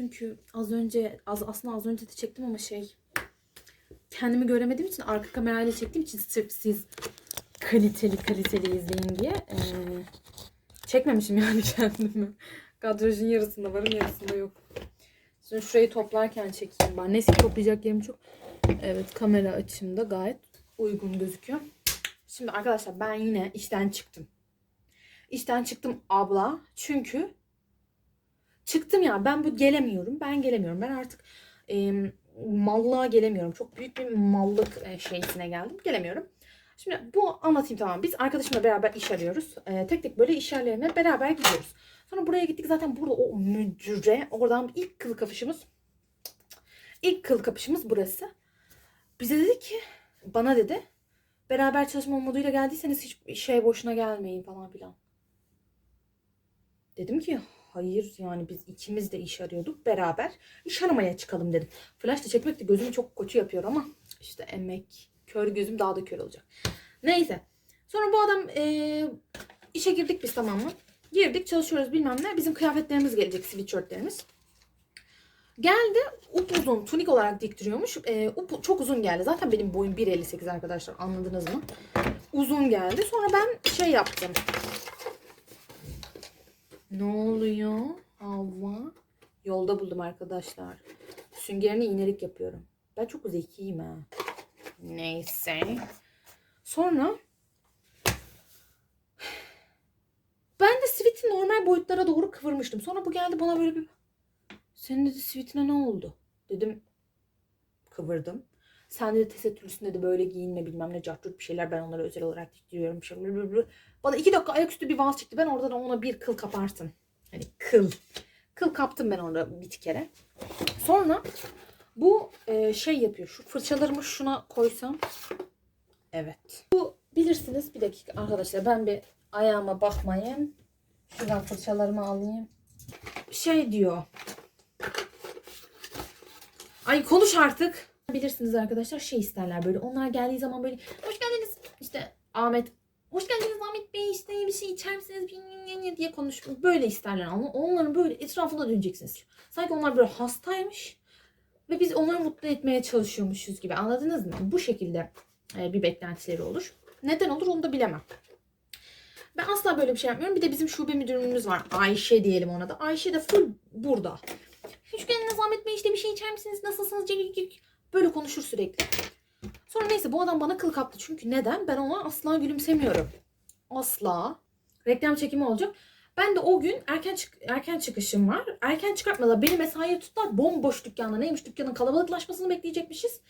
Çünkü az önce az aslında az önce de çektim ama şey kendimi göremediğim için arka kamerayla çektiğim için sırf siz kaliteli kaliteli izleyin diye eee, çekmemişim yani kendimi. Kadrajın yarısında varım yarısında yok. Şimdi şurayı toplarken çekeyim ben. Neyse toplayacak yerim çok. Evet kamera açımda gayet uygun gözüküyor. Şimdi arkadaşlar ben yine işten çıktım. İşten çıktım abla. Çünkü çıktım ya ben bu gelemiyorum. Ben gelemiyorum. Ben artık e, mallığa gelemiyorum. Çok büyük bir mallık e, şeysine geldim. Gelemiyorum. Şimdi bu anlatayım tamam. Biz arkadaşımla beraber iş arıyoruz. E, tek tek böyle iş yerlerine beraber gidiyoruz. Sonra buraya gittik. Zaten burada o müdüre. Oradan ilk kıl kapışımız. ilk kıl kapışımız burası. Bize dedi ki bana dedi beraber çalışma umuduyla geldiyseniz hiç şey boşuna gelmeyin falan filan. Dedim ki hayır yani biz ikimiz de iş arıyorduk beraber iş aramaya çıkalım dedim. Flash da çekmek de gözümü çok kötü yapıyor ama işte emek kör gözüm daha da kör olacak. Neyse sonra bu adam eee, işe girdik biz tamam mı? Girdik çalışıyoruz bilmem ne bizim kıyafetlerimiz gelecek sweatshirtlerimiz. Geldi upuzun tunik olarak diktiriyormuş. Ee, upu- çok uzun geldi. Zaten benim boyum 1.58 arkadaşlar anladınız mı? Uzun geldi. Sonra ben şey yaptım. Ne oluyor? Hava. Yolda buldum arkadaşlar. Süngerini iğnelik yapıyorum. Ben çok zekiyim ha. Neyse. Sonra ben de sweet'i normal boyutlara doğru kıvırmıştım. Sonra bu geldi bana böyle bir senin dedi sweetine ne oldu? Dedim kıvırdım. Sen dedi tesettürlüsün dedi böyle giyinme bilmem ne cartçurt bir şeyler ben onlara özel olarak diktiriyorum. Bir şey, blı. Bana iki dakika ayaküstü bir vals çıktı. Ben oradan ona bir kıl kaparsın. Hani kıl. Kıl kaptım ben orada bir kere. Sonra bu e, şey yapıyor. Şu fırçalarımı şuna koysam. Evet. Bu bilirsiniz bir dakika arkadaşlar ben bir ayağıma bakmayayım. Şuradan fırçalarımı alayım. Şey diyor. Ay konuş artık. Bilirsiniz arkadaşlar şey isterler böyle. Onlar geldiği zaman böyle hoş geldiniz işte Ahmet hoş geldiniz Ahmet Bey işte bir şey içer misiniz diye konuş. Böyle isterler ama onların böyle etrafında döneceksiniz. Sanki onlar böyle hastaymış ve biz onları mutlu etmeye çalışıyormuşuz gibi anladınız mı? Bu şekilde e, bir beklentileri olur. Neden olur onu da bilemem. Ben asla böyle bir şey yapmıyorum. Bir de bizim şube müdürümüz var. Ayşe diyelim ona da. Ayşe de full burada. Hoş geldiniz Ahmet Bey işte bir şey içer misiniz? Nasılsınız? Cik, cik. Böyle konuşur sürekli. Sonra neyse bu adam bana kıl kaptı. Çünkü neden? Ben ona asla gülümsemiyorum. Asla. Reklam çekimi olacak. Ben de o gün erken çık erken çıkışım var. Erken çıkartmadılar. Beni mesaiye tuttular. Bomboş dükkanda. Neymiş dükkanın kalabalıklaşmasını bekleyecekmişiz.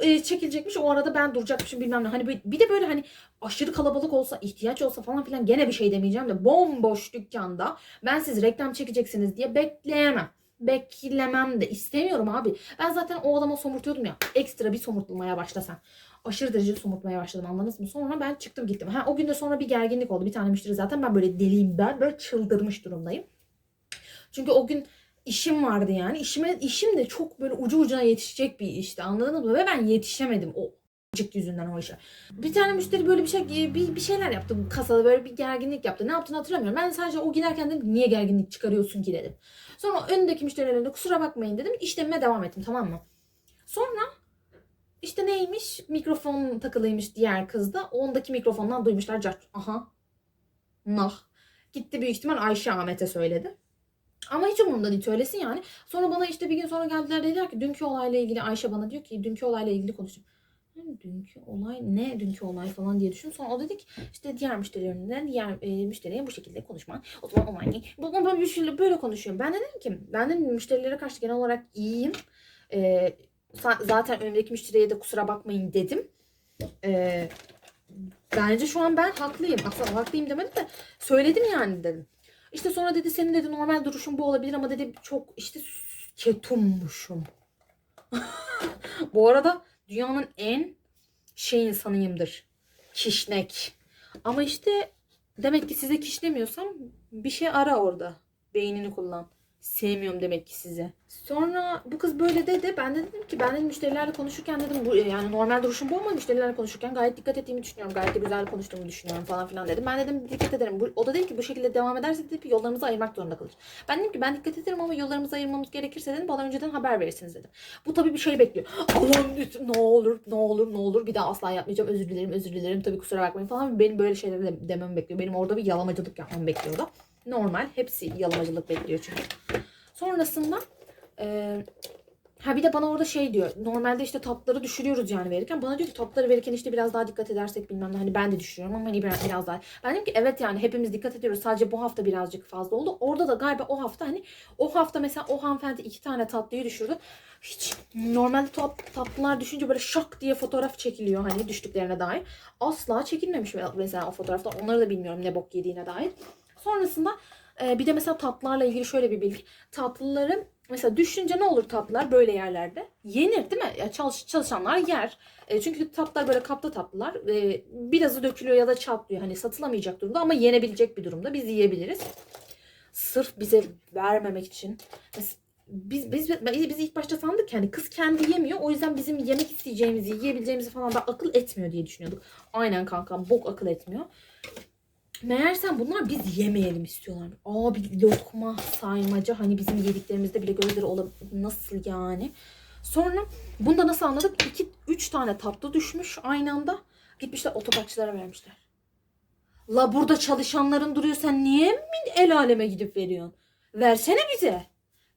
Ee, çekilecekmiş. O arada ben duracakmışım bilmem ne. Hani böyle- bir de böyle hani aşırı kalabalık olsa, ihtiyaç olsa falan filan gene bir şey demeyeceğim de bomboş dükkanda ben siz reklam çekeceksiniz diye bekleyemem. Beklemem de istemiyorum abi. Ben zaten o adama somurtuyordum ya. Ekstra bir somurtmaya başlasam. Aşırı derecede somurtmaya başladım anladınız mı? Sonra ben çıktım gittim. Ha, o gün de sonra bir gerginlik oldu. Bir tane müşteri zaten ben böyle deliyim ben. Böyle çıldırmış durumdayım. Çünkü o gün işim vardı yani. İşime, işim de çok böyle ucu ucuna yetişecek bir işti anladınız mı? Ve ben yetişemedim o cık yüzünden o işe. Bir tane müşteri böyle bir şey bir, bir şeyler yaptı kasada böyle bir gerginlik yaptı. Ne yaptığını hatırlamıyorum. Ben sadece o giderken dedim niye gerginlik çıkarıyorsun ki dedim. Sonra önündeki müşterilerin de kusura bakmayın dedim. İşlemime devam ettim tamam mı? Sonra işte neymiş? Mikrofon takılıymış diğer kızda. Ondaki mikrofondan duymuşlar. Cart. Aha. Nah. Gitti büyük ihtimal Ayşe Ahmet'e söyledi. Ama hiç umurumda değil söylesin yani. Sonra bana işte bir gün sonra geldiler dediler ki dünkü olayla ilgili Ayşe bana diyor ki dünkü olayla ilgili konuşayım. "Hı, Dünkü olay ne dünkü olay falan diye düşün. Sonra o dedik işte diğer müşterilerinden diğer e, müşteriye bu şekilde konuşma. O zaman ne? Bu bu- böyle bir şeyle böyle konuşuyorum. Ben de dedim ki ben de müşterilere karşı genel olarak iyiyim. E, zaten önümdeki müşteriye de kusura bakmayın dedim. E, bence şu an ben haklıyım. Aslında haklıyım demedim de söyledim yani dedim. İşte sonra dedi senin dedi normal duruşun bu olabilir ama dedi çok işte ketummuşum. bu arada dünyanın en şey insanıyımdır. Kişnek. Ama işte demek ki size kişnemiyorsam bir şey ara orada. Beynini kullan. Sevmiyorum demek ki sizi. Sonra bu kız böyle dedi. Ben de dedim ki ben de müşterilerle konuşurken dedim bu yani normal duruşum bu ama müşterilerle konuşurken gayet dikkat ettiğimi düşünüyorum. Gayet de güzel konuştuğumu düşünüyorum falan filan dedim. Ben dedim dikkat ederim. Bu, o da dedi ki bu şekilde devam ederse dedi yollarımızı ayırmak zorunda kalır. Ben dedim ki ben dikkat ederim ama yollarımızı ayırmamız gerekirse dedim bana önceden haber verirsiniz dedim. Bu tabii bir şey bekliyor. Allah'ım lütfen ne olur ne olur ne olur bir daha asla yapmayacağım özür dilerim özür dilerim tabii kusura bakmayın falan. Benim böyle şeyleri de, dememi bekliyor. Benim orada bir yalamacılık yapmamı bekliyordu. Normal hepsi yalamacılık bekliyor çünkü. Sonrasında eee Ha bir de bana orada şey diyor. Normalde işte tatları düşürüyoruz yani verirken. Bana diyor ki tatları verirken işte biraz daha dikkat edersek bilmem ne. Hani ben de düşürüyorum ama hani biraz, biraz daha. Ben dedim ki evet yani hepimiz dikkat ediyoruz. Sadece bu hafta birazcık fazla oldu. Orada da galiba o hafta hani o hafta mesela o hanımefendi iki tane tatlıyı düşürdü. Hiç normalde tat, tatlılar düşünce böyle şak diye fotoğraf çekiliyor hani düştüklerine dair. Asla çekilmemiş mesela o fotoğrafta. Onları da bilmiyorum ne bok yediğine dair. Sonrasında e, bir de mesela tatlılarla ilgili şöyle bir bilgi. Tatlıları mesela düşünce ne olur tatlılar böyle yerlerde? Yenir değil mi? Ya çalış, çalışanlar yer. E, çünkü tatlılar böyle kapta tatlılar. E, birazı dökülüyor ya da çatlıyor. Hani satılamayacak durumda ama yenebilecek bir durumda. Biz yiyebiliriz. Sırf bize vermemek için. Mes- Biz, biz, biz, ilk başta sandık ki hani kız kendi yemiyor. O yüzden bizim yemek isteyeceğimizi, yiyebileceğimizi falan da akıl etmiyor diye düşünüyorduk. Aynen kankam bok akıl etmiyor. Meğersem bunlar biz yemeyelim istiyorlar. Abi lokma saymaca hani bizim yediklerimizde bile gözleri olabilir. Nasıl yani? Sonra bunda nasıl anladık? 2 3 tane tatlı düşmüş aynı anda. Gitmişler otoparkçılara vermişler. La burada çalışanların duruyor sen niye mi el aleme gidip veriyorsun? Versene bize.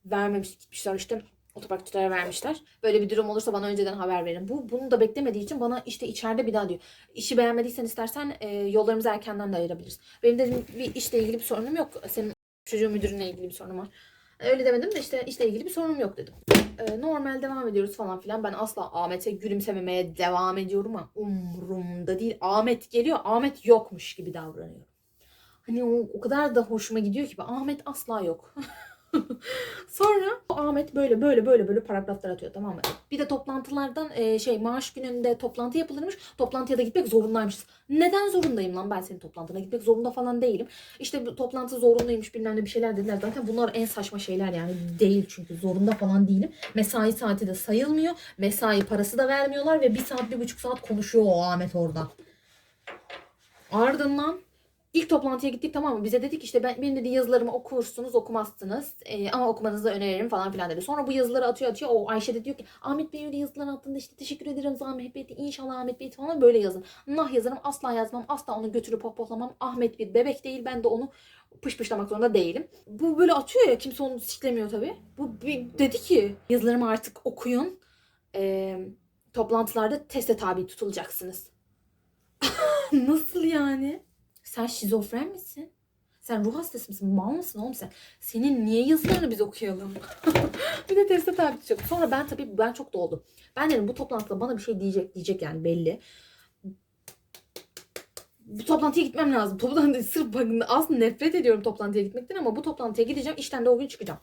Vermemiş gitmişler işte otoparkçılara vermişler. Böyle bir durum olursa bana önceden haber verin. Bu bunu da beklemediği için bana işte içeride bir daha diyor. İşi beğenmediysen istersen e, yollarımızı erkenden de ayırabiliriz. Benim dedim bir işle ilgili bir sorunum yok. Senin çocuğun müdürünle ilgili bir sorunum var. Öyle demedim de işte işle ilgili bir sorunum yok dedim. E, normal devam ediyoruz falan filan. Ben asla Ahmet'e gülümsememeye devam ediyorum ama umurumda değil. Ahmet geliyor. Ahmet yokmuş gibi davranıyor. Hani o, o kadar da hoşuma gidiyor ki Ahmet asla yok. Sonra Ahmet böyle böyle böyle böyle paragraflar atıyor tamam mı? Bir de toplantılardan e, şey maaş gününde toplantı yapılırmış. Toplantıya da gitmek zorundaymışız. Neden zorundayım lan ben senin toplantına gitmek zorunda falan değilim. İşte bu toplantı zorunluymuş bilmem ne bir şeyler dediler. Zaten bunlar en saçma şeyler yani değil çünkü zorunda falan değilim. Mesai saati de sayılmıyor. Mesai parası da vermiyorlar ve bir saat bir buçuk saat konuşuyor o Ahmet orada. Ardından İlk toplantıya gittik tamam mı? Bize dedik işte ben, benim dedi yazılarımı okursunuz okumazsınız Ee, ama okumanızı öneririm falan filan dedi. Sonra bu yazıları atıyor atıyor. O Ayşe de diyor ki Ahmet Bey öyle yazılar attığında işte teşekkür ederim Ahmet Bey inşallah Ahmet Bey falan böyle yazın. Nah yazarım asla yazmam asla onu götürüp pohpohlamam. Ahmet bir bebek değil ben de onu pışpışlamak zorunda değilim. Bu böyle atıyor ya kimse onu siklemiyor tabii. Bu bir- dedi ki yazılarımı artık okuyun. Ee, toplantılarda teste tabi tutulacaksınız. Nasıl yani? Sen şizofren misin? Sen ruh hastası mısın? Mal mısın oğlum sen? Senin niye yazılarını biz okuyalım? bir de teste tabi tutacak. Sonra ben tabii ben çok doldum. Ben dedim bu toplantıda bana bir şey diyecek diyecek yani belli. Bu toplantıya gitmem lazım. Toplantı sırf bakın aslında nefret ediyorum toplantıya gitmekten ama bu toplantıya gideceğim. İşten de o gün çıkacağım.